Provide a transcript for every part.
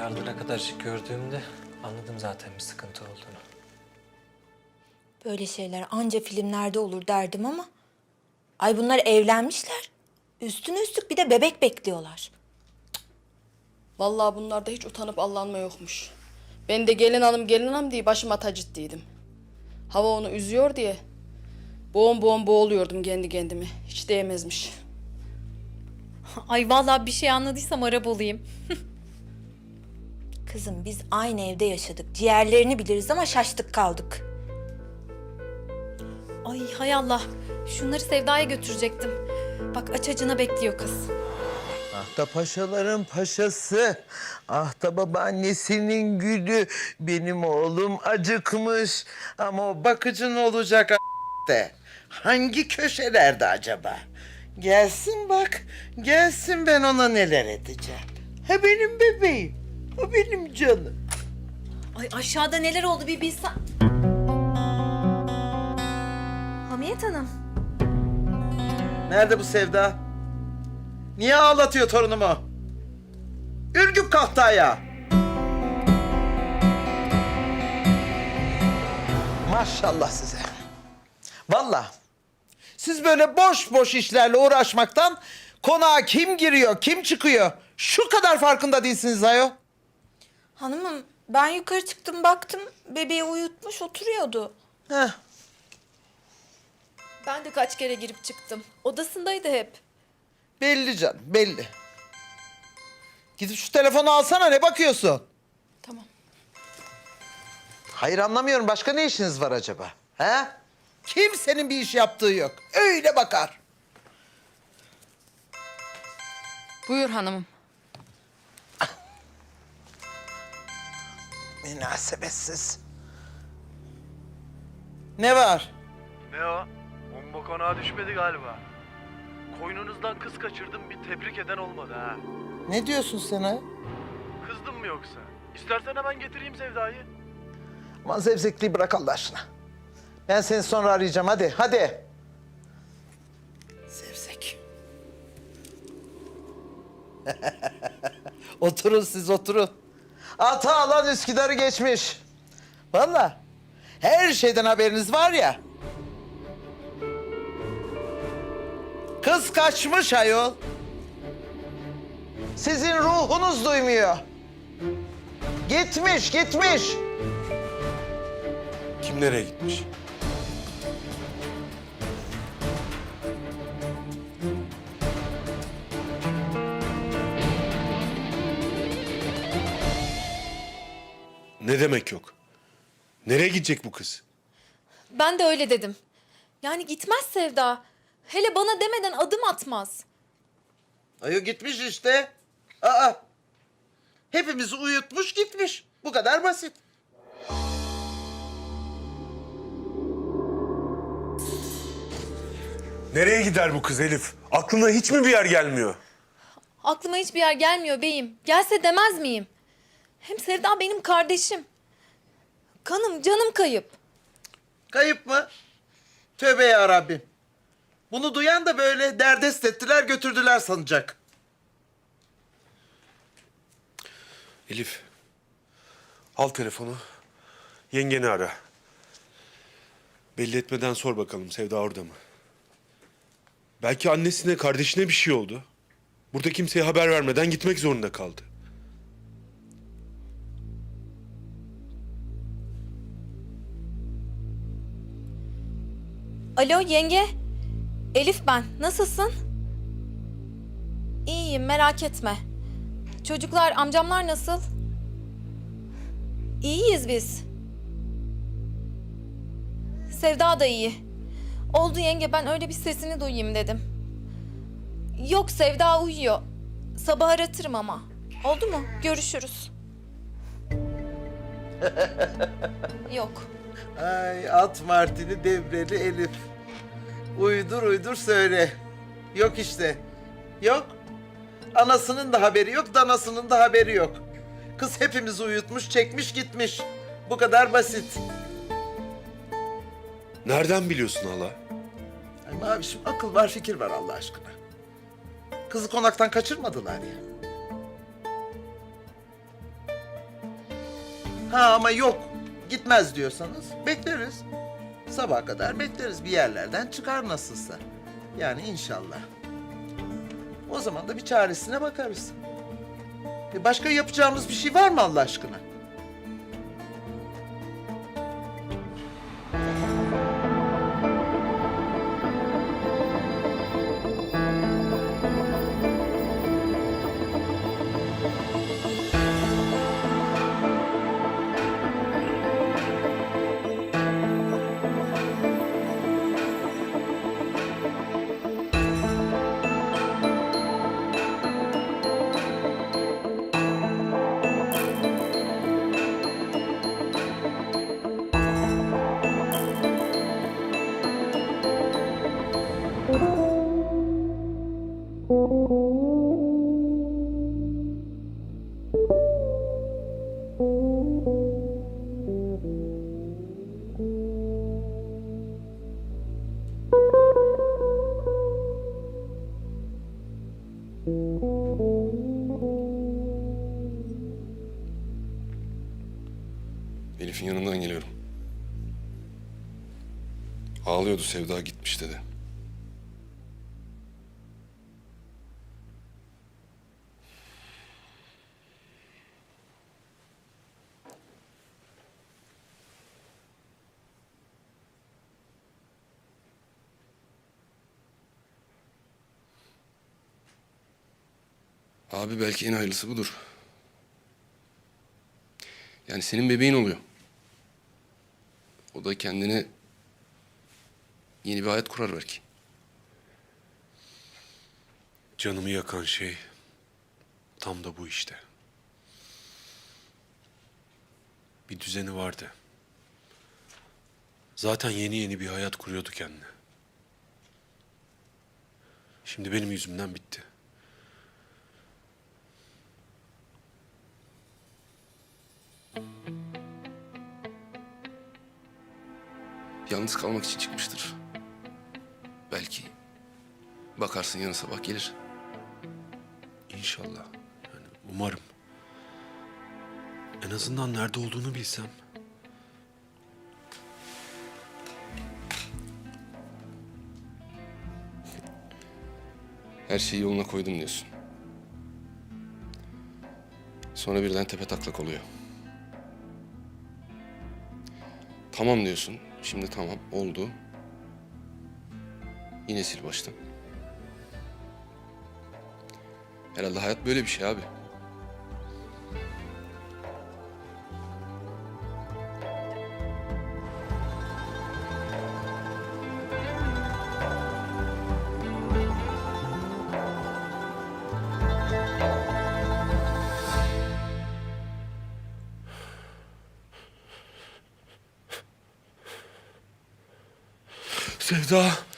ardına kadar gördüğümde anladım zaten bir sıkıntı olduğunu. Böyle şeyler anca filmlerde olur derdim ama... Ay bunlar evlenmişler. Üstüne üstlük bir de bebek bekliyorlar. Vallahi bunlarda hiç utanıp allanma yokmuş. Ben de gelin hanım gelin hanım diye başıma tacittiydim. Hava onu üzüyor diye boğum boğum boğuluyordum kendi kendime. Hiç değmezmiş. Ay vallahi bir şey anladıysam Arap olayım. Kızım biz aynı evde yaşadık. Ciğerlerini biliriz ama şaştık kaldık. Ay hay Allah. Şunları Sevda'ya götürecektim. Bak aç acına bekliyor kız. Ah da paşaların paşası. Ah da babaannesinin gülü. Benim oğlum acıkmış. Ama o bakıcın olacak a- de. Hangi köşelerde acaba? Gelsin bak. Gelsin ben ona neler edeceğim. Ha benim bebeğim. Benim canım. Ay aşağıda neler oldu bir bilsen. Hamiyet Hanım. Nerede bu Sevda? Niye ağlatıyor torunumu? Ürgüp kalktı ayağa. Maşallah size. Vallahi siz böyle boş boş işlerle uğraşmaktan konağa kim giriyor, kim çıkıyor şu kadar farkında değilsiniz ayol. Hanımım ben yukarı çıktım baktım bebeği uyutmuş oturuyordu. Heh. Ben de kaç kere girip çıktım. Odasındaydı hep. Belli canım, belli. Gidip şu telefonu alsana, ne bakıyorsun? Tamam. Hayır anlamıyorum, başka ne işiniz var acaba? He? Kimsenin bir iş yaptığı yok. Öyle bakar. Buyur hanımım. Münasebetsiz. Ne var? Ne o? Bomba konağa düşmedi galiba. Koynunuzdan kız kaçırdım bir tebrik eden olmadı ha. Ne diyorsun sen ha? Kızdın mı yoksa? İstersen hemen getireyim Sevda'yı. Aman zevzekliği bırak Allah aşkına. Ben seni sonra arayacağım, hadi, hadi. Zevzek. oturun siz, oturun. Ata alan Üsküdar'ı geçmiş. Vallahi her şeyden haberiniz var ya. Kız kaçmış ayol. Sizin ruhunuz duymuyor. Gitmiş, gitmiş. Kim nereye gitmiş? Ne demek yok? Nereye gidecek bu kız? Ben de öyle dedim. Yani gitmez Sevda. Hele bana demeden adım atmaz. Ayo gitmiş işte. Aa. Hepimizi uyutmuş gitmiş. Bu kadar basit. Nereye gider bu kız Elif? Aklına hiç mi bir yer gelmiyor? Aklıma hiçbir yer gelmiyor beyim. Gelse demez miyim? Hem Sevda benim kardeşim. Kanım canım kayıp. Kayıp mı? Tövbe ya Rabbim. Bunu duyan da böyle derdest ettiler götürdüler sanacak. Elif, al telefonu. Yengeni ara. Belli etmeden sor bakalım Sevda orada mı? Belki annesine, kardeşine bir şey oldu. Burada kimseye haber vermeden gitmek zorunda kaldı. Alo yenge. Elif ben. Nasılsın? İyiyim merak etme. Çocuklar, amcamlar nasıl? İyiyiz biz. Sevda da iyi. Oldu yenge ben öyle bir sesini duyayım dedim. Yok Sevda uyuyor. Sabah aratırım ama. Oldu mu? Görüşürüz. Yok. Ay at martini devreli Elif. Uydur uydur söyle. Yok işte. Yok. Anasının da haberi yok, danasının da haberi yok. Kız hepimizi uyutmuş, çekmiş gitmiş. Bu kadar basit. Nereden biliyorsun hala? Ay mavişim akıl var, fikir var Allah aşkına. Kızı konaktan kaçırmadılar ya. Ha ama yok gitmez diyorsanız bekleriz. Sabaha kadar bekleriz bir yerlerden çıkar nasılsa. Yani inşallah. O zaman da bir çaresine bakarız. E başka yapacağımız bir şey var mı Allah aşkına? Ağlıyordu Sevda gitmiş dedi. Abi belki en hayırlısı budur. Yani senin bebeğin oluyor. O da kendine yeni bir hayat kurar belki. Canımı yakan şey tam da bu işte. Bir düzeni vardı. Zaten yeni yeni bir hayat kuruyordu kendine. Şimdi benim yüzümden bitti. Yalnız kalmak için çıkmıştır. Belki bakarsın yarın sabah gelir. İnşallah. Yani umarım. En azından nerede olduğunu bilsem. Her şeyi yoluna koydum diyorsun. Sonra birden tepe taklak oluyor. Tamam diyorsun. Şimdi tamam oldu. Yine sil baştan. Herhalde hayat böyle bir şey abi. Sevda.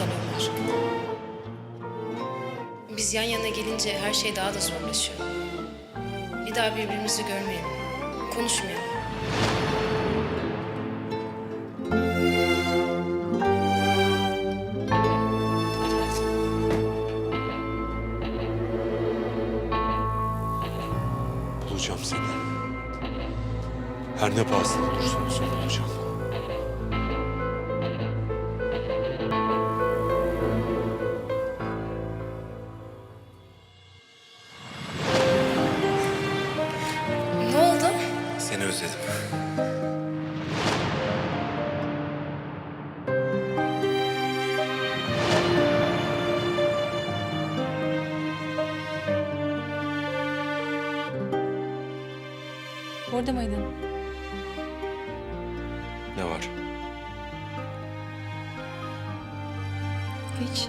Ömer. Biz yan yana gelince her şey daha da zorlaşıyor. Bir daha birbirimizi görmeyelim. Konuşmayalım. Bulacağım seni. Her ne pahasına olursa olsun bulacağım. seni özledim. Orada mıydın? Ne var? Geç.